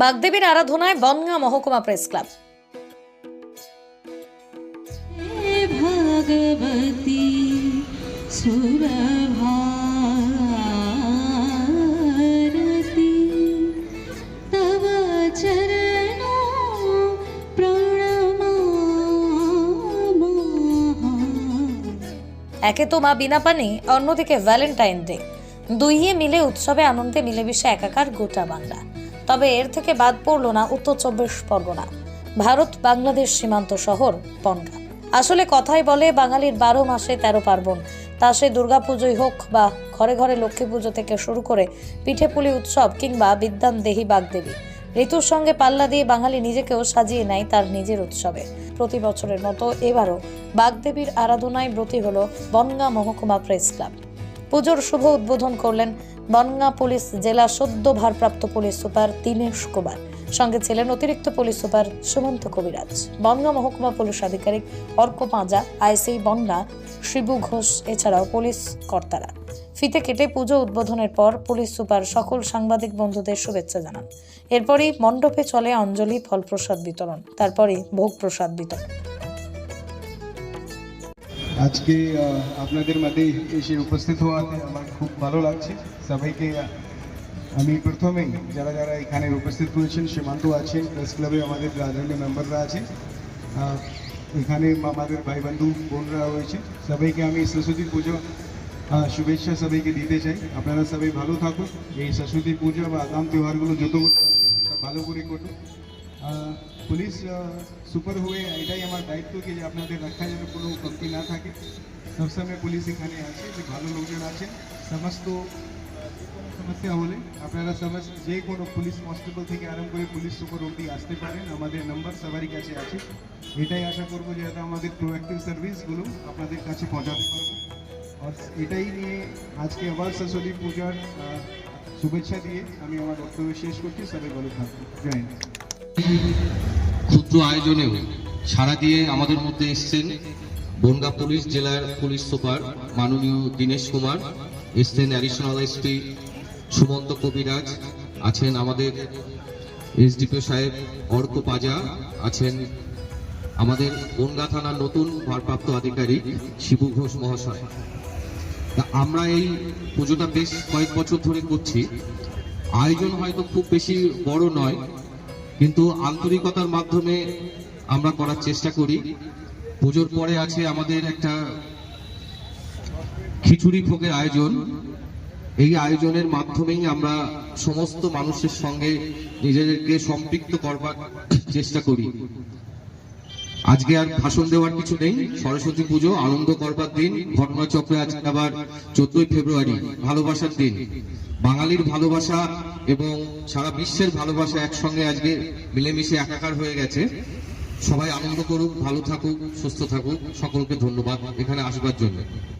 বাগদেবীর আরাধনায় বনগা মহকুমা press club. একে তো মা বিনা পানি অন্যদিকে ভ্যালেন্টাইন ডে। দুইয়ে মিলে উৎসবে আনন্দে মিলেমিশে একাকার গোটা বাংলা। তবে এর থেকে বাদ পড়ল না উত্তর চব্বিশ পরগনা। ভারত, বাংলাদেশ সীমান্ত শহর, বনগাঁ। আসলে কথাই বলে, বাঙালির বারো মাসে তেরো পার্বণ। তা সে দুর্গাপুজোই হোক বা ঘরে ঘরে লক্ষ্মী পুজো থেকে শুরু করে পিঠেপুলি উৎসব কিংবা বিদ্যান দেহী বাগদেবী ঋতুর সঙ্গে পাল্লা দিয়ে বাঙালি নিজেকেও সাজিয়ে নেয় তার নিজের উৎসবে। প্রতি বছরের মতো এবারও বাগদেবীর আরাধনায় ব্রতী হল বনগাঁ মহকুমা প্রেস ক্লাব। পুজোর শুভ উদ্বোধন করলেন বনগাঁ পুলিশ জেলা সদ্য ভারপ্রাপ্ত পুলিশ সুপার দীনেশ কুমার। সঙ্গে ছিলেন অতিরিক্ত পুলিশ সুপার সুমন্ত কবিরাজ। বনগাঁ মহকুমা পুলিশ আধিকারিক অর্ক পাঁজা, আইসি বনগাঁ, শিবু ঘোষ এছাড়াও পুলিশ কর্তারা। ফিতে কেটে পুজো উদ্বোধনের পর পুলিশ সুপার সকল সাংবাদিক বন্ধুদের শুভেচ্ছা জানান। এরপরই মণ্ডপে চলে অঞ্জলি ফলপ্রসাদ বিতরণ তারপরে ভোগ প্রসাদ বিতরণ। আজকে আহ, আপনাদের মধ্যে এসে উপস্থিত হওয়াতে আমার খুব ভালো লাগছে। সবাইকে আহ, আমি প্রথমেই যারা যারা এখানে উপস্থিত হয়েছেন সীমান্ত আছেন প্রেস ক্লাবে আমাদের রাজনীতি মেম্বাররা আছেন আহ, এখানে আমাদের ভাই বন্ধু বোনরা রয়েছে সবাইকে আমি সরস্বতী পুজো আহ, শুভেচ্ছা সবাইকে দিতে চাই। আপনারা সবাই ভালো থাকুন এই সরস্বতী পুজো বা আগাম তিওহারগুলো যত সব ভালো করে করুন। আহ, পুলিশ সুপার হয়ে এটাই আমার দায়িত্ব কি যে আপনাদের রক্ষা যেন কোনো কমতি না থাকে। সবসময় পুলিশ এখানে আছে, যে ভালো লোকজন আছেন। সমস্ত, সমস্যা হলে আপনারা সমস্ত যে কোনো পুলিশ কনস্টেবল থেকে আরম্ভ করে পুলিশ সুপার অবধি আসতে পারেন। আমাদের নাম্বার সবারই কাছে আছে। এটাই আশা করব যে আমাদের প্রোঅ্যাক্টিভ সার্ভিসগুলো আপনাদের কাছে পৌঁছাতে পারব। আর এটাই নিয়ে আজকে আবার সরস্বতী পূজার শুভেচ্ছা দিয়ে আমি আমার বক্তব্য শেষ করছি। সবাই ভালো থাকবেন জয় ক্ষুদ্র আয়োজনেও সাড়া দিয়ে আমাদের মধ্যে এসছেন বনগা পুলিশ, জেলার পুলিশ সুপার মাননীয় দীনেশ কুমার, এসছেন অ্যাডিশনাল এসপি সুমন্ত কবিরাজ, আছেন আমাদের এসডিপিও সাহেব অর্ক পাজা, আছেন আমাদের বনগা থানার নতুন ভারপ্রাপ্ত আধিকারিক শিবু ঘোষ মহাশয়। তা আমরা এই পুজোটা বেশ কয়েক বছর ধরে করছি। আয়োজন হয়তো খুব বেশি বড় নয় কিন্তু আন্তরিকতার মাধ্যমে আমরা করার চেষ্টা করি। পুজোর পরে আছে আমাদের একটা খিচুড়ি ভোগের আয়োজন। এই আয়োজনের মাধ্যমেই আমরা সমস্ত মানুষের সঙ্গে নিজেদেরকে সম্পৃক্ত করবার চেষ্টা করি। আজকে আর ভাষণ দেওয়ার কিছু নেই। সরস্বতী পুজো, আনন্দ করবার দিন। ঘটনাচক্রে আজকে আবার চোদ্দই ফেব্রুয়ারি, ভালোবাসার দিন। বাঙালির ভালোবাসা এবং সারা বিশ্বের ভালোবাসা একসঙ্গে আজকে মিলেমিশে একাকার হয়ে গেছে। সবাই আনন্দ করুক, ভালো থাকুক, সুস্থ থাকুক। সকলকে ধন্যবাদ এখানে আসবার জন্য।